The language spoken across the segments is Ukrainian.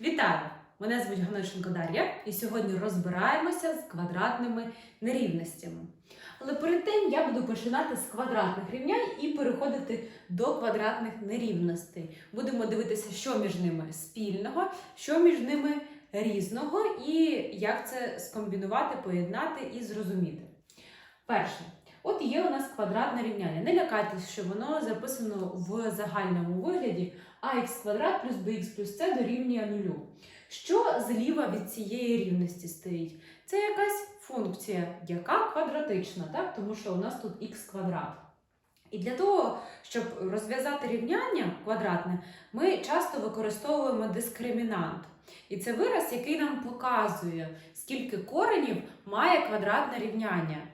Вітаю! Мене звуть Ганошенко Дар'я, і сьогодні розбираємося з квадратними нерівностями. Але перед тим я буду починати з квадратних рівнянь і переходити до квадратних нерівностей. Будемо дивитися, що між ними спільного, що між ними різного, і як це скомбінувати, поєднати і зрозуміти. Перше, от є у нас квадратне рівняння. Не лякайтесь, що воно записано в загальному вигляді ax квадрат плюс bx плюс c дорівнює нулю. Що зліва від цієї рівності стоїть? Це якась функція, яка квадратична, так? тому що у нас тут х квадрат. І для того, щоб розв'язати рівняння квадратне, ми часто використовуємо дискримінант. І це вираз, який нам показує, скільки коренів має квадратне рівняння.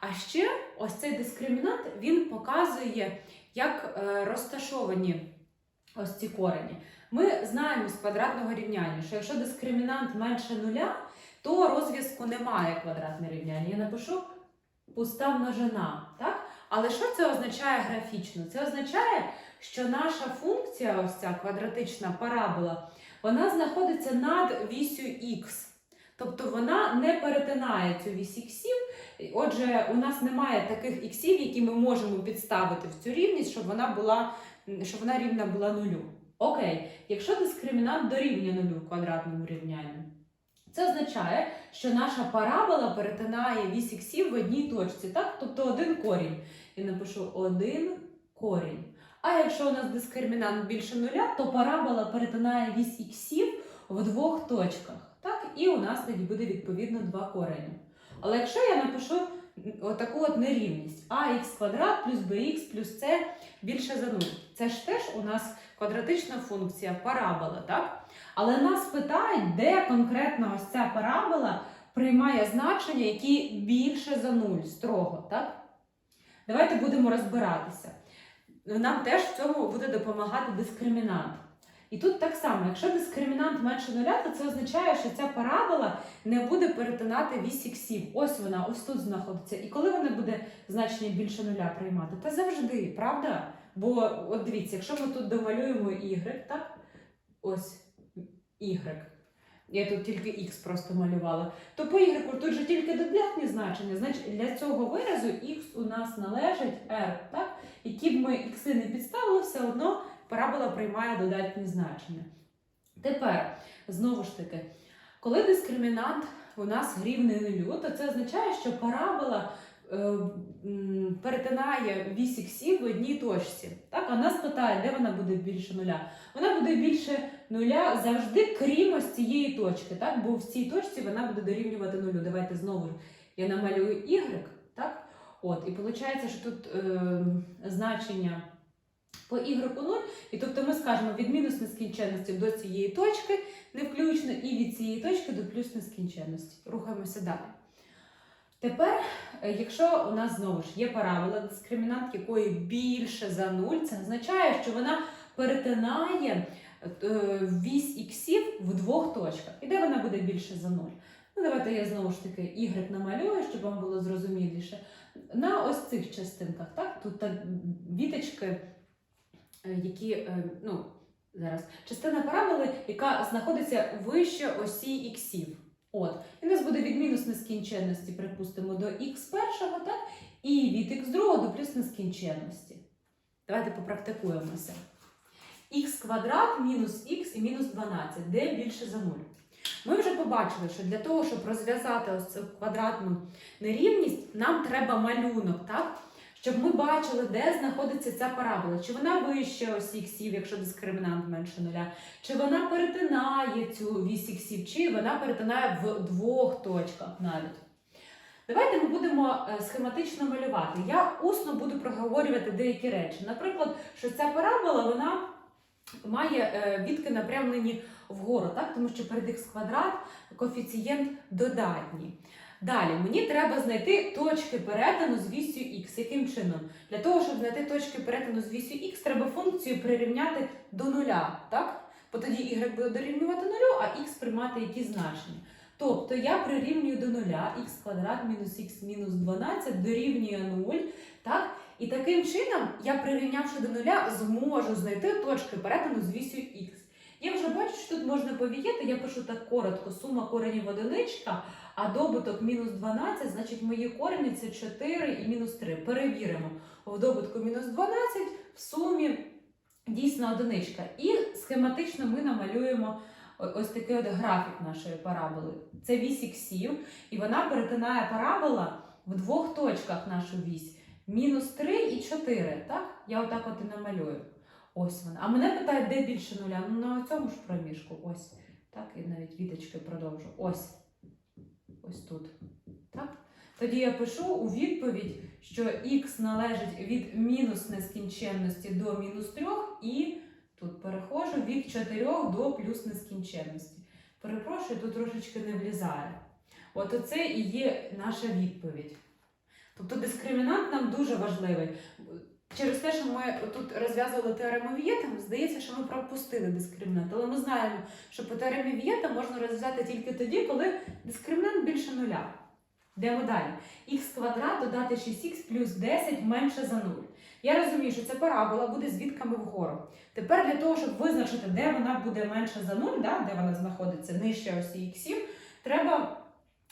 А ще ось цей дискримінант він показує, як е, розташовані ось ці корені. Ми знаємо з квадратного рівняння, що якщо дискримінант менше нуля, то розв'язку немає квадратне рівняння. Я напишу пуста множина. Так? Але що це означає графічно? Це означає, що наша функція, ось ця квадратична парабола, вона знаходиться над вісю х. Тобто вона не перетинає цю вісь іксів. Отже, у нас немає таких іксів, які ми можемо підставити в цю рівність, щоб вона була, щоб вона рівна була нулю. Окей, якщо дискримінант дорівнює нулю в квадратному рівнянні, це означає, що наша парабола перетинає вісь іксів в одній точці, так? Тобто один корінь. Я напишу один корінь. А якщо у нас дискримінант більше нуля, то парабола перетинає вісь іксів в двох точках. Так? І у нас тоді буде відповідно два корені. Але якщо я напишу отаку от нерівність ax квадрат плюс bx плюс c більше за 0, це ж теж у нас квадратична функція парабола, так? Але нас питають, де конкретно ось ця парабола приймає значення, які більше за 0 строго, так? Давайте будемо розбиратися. Нам теж в цьому буде допомагати дискримінант. І тут так само, якщо дискримінант менше нуля, то це означає, що ця парабола не буде перетинати вісь іксів. Ось вона, ось тут знаходиться. І коли вона буде значення більше нуля приймати? Та завжди, правда? Бо от дивіться, якщо ми тут домалюємо y, так? Ось y. Я тут тільки x просто малювала. То по y тут же тільки додатні значення. Значить, для цього виразу x у нас належить r, так? Які б ми ікси не підставили, все одно парабола приймає додатні значення. Тепер, знову ж таки, коли дискримінант у нас рівний нулю, то це означає, що парабола е, перетинає вісь іксів в одній точці. Так? А нас питає, де вона буде більше нуля. Вона буде більше нуля завжди, крім ось цієї точки, так? бо в цій точці вона буде дорівнювати нулю. Давайте знову я намалюю y, так? От, і виходить, що тут е, значення по y 0, і тобто ми скажемо від мінус нескінченності до цієї точки, не включно, і від цієї точки до плюс нескінченності. Rухаємося далі. Тепер, е, якщо у нас знову ж є парабола, дискримінант якої більше за 0, це означає, що вона перетинає е, вісь іксів в двох точках. І де вона буде більше за 0? Ну, давайте я знову ж таки y намалюю, щоб вам було зрозуміліше. На ось цих частинках, так? Тут так, віточки, е, які, е, ну, зараз, частина параболи, яка знаходиться вище осі іксів. От. І у нас буде від мінус нескінченності, припустимо, до х першого, так? І від х другого до плюс нескінченності. Давайте попрактикуємося. х квадрат мінус х і мінус 12, де більше за 0. Ми вже побачили, що для того, щоб розв'язати ось цю квадратну нерівність, нам треба малюнок, так? Щоб ми бачили, де знаходиться ця парабола. Чи вона вище осі іксів, якщо дискримінант менше нуля, чи вона перетинає цю вісь іксів, чи вона перетинає в двох точках навіть. Давайте ми будемо е, схематично малювати. Я усно буду проговорювати деякі речі. Наприклад, що ця парабола вона має е, відки напрямлені вгору, так? тому що перед х квадрат коефіцієнт додатній. Далі мені треба знайти точки перетину з вісю х. Яким чином? Для того, щоб знайти точки перетину з вісю х, треба функцію прирівняти до нуля. Так? Бо тоді y буде дорівнювати нулю, а х приймати які значення. Тобто я прирівнюю до нуля х квадрат мінус х мінус 12 дорівнює 0. Так? І таким чином я, прирівнявши до нуля, зможу знайти точки перетину з вісю х. Я вже бачу, що тут можна повіяти. Я пишу так коротко: сума коренів одиничка, а добуток мінус 12, значить мої корені це 4 і мінус 3. Перевіримо. В добутку мінус 12, в сумі дійсно одиничка. І схематично ми намалюємо ось такий от графік нашої параболи. Це вісь іксів, і вона перетинає парабола в двох точках нашу вісь. Мінус 3 і 4. Так? Я отак от і намалюю. Ось вона. А мене питають, де більше нуля? Ну на цьому ж проміжку. Ось. Так, і навіть віточки продовжу. Ось. Ось тут. Так? Тоді я пишу у відповідь, що х належить від мінус нескінченності до мінус 3 і тут перехожу від 4 до плюс нескінченності. Перепрошую, тут трошечки не влізає. От оце і є наша відповідь. Тобто дискримінант нам дуже важливий. Через те, що ми тут розв'язували теорему Вієта, здається, що ми пропустили дискримінант. Але ми знаємо, що по теоремі Вієта можна розв'язати тільки тоді, коли дискримінант більше нуля. Йдемо далі. х квадрат додати 6х плюс 10 менше за 0. Я розумію, що ця парабола буде з відками вгору. Тепер для того, щоб визначити, де вона буде менше за 0, да, де вона знаходиться нижче осі іксів, треба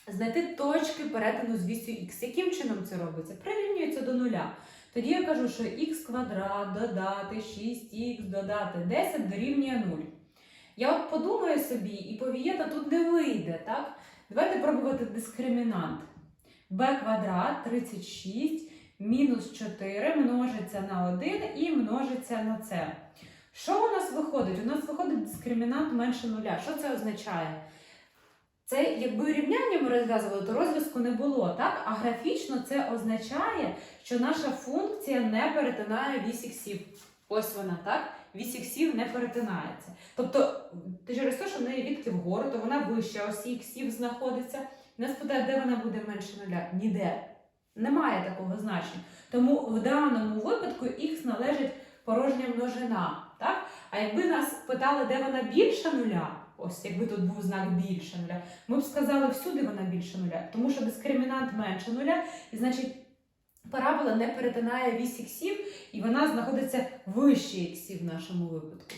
знайти точки перетину з вісю х. Яким чином це робиться? Прирівнюється до нуля. Тоді я кажу, що х квадрат додати 6х додати 10 дорівнює 0. Я от подумаю собі, і повієта тут не вийде, так? Давайте пробувати дискримінант. b квадрат 36 мінус 4 множиться на 1 і множиться на це. Що у нас виходить? У нас виходить дискримінант менше нуля. Що це означає? Це якби рівняння ми розв'язували, то розв'язку не було, так? А графічно це означає, що наша функція не перетинає вісь іксів. Ось вона, так? Вісь іксів не перетинається. Тобто, через те, що в неї відки вгору, то вона вище осі іксів знаходиться. Нас питає, де вона буде менше нуля? Ніде. Немає такого значення. Тому в даному випадку х належить порожня множина. Так? А якби нас питали, де вона більше нуля, ось якби тут був знак більше нуля, ми б сказали, всюди вона більше нуля, тому що дискримінант менше нуля, і значить парабола не перетинає вісь іксів, і вона знаходиться вище іксів в нашому випадку.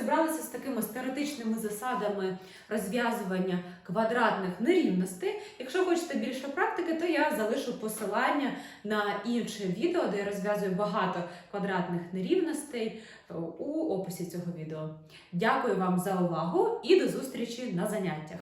Розібралися з такими теоретичними засадами розв'язування квадратних нерівностей. Якщо хочете більше практики, то я залишу посилання на інше відео, де я розв'язую багато квадратних нерівностей е, у описі цього відео. Дякую вам за увагу і до зустрічі на заняттях!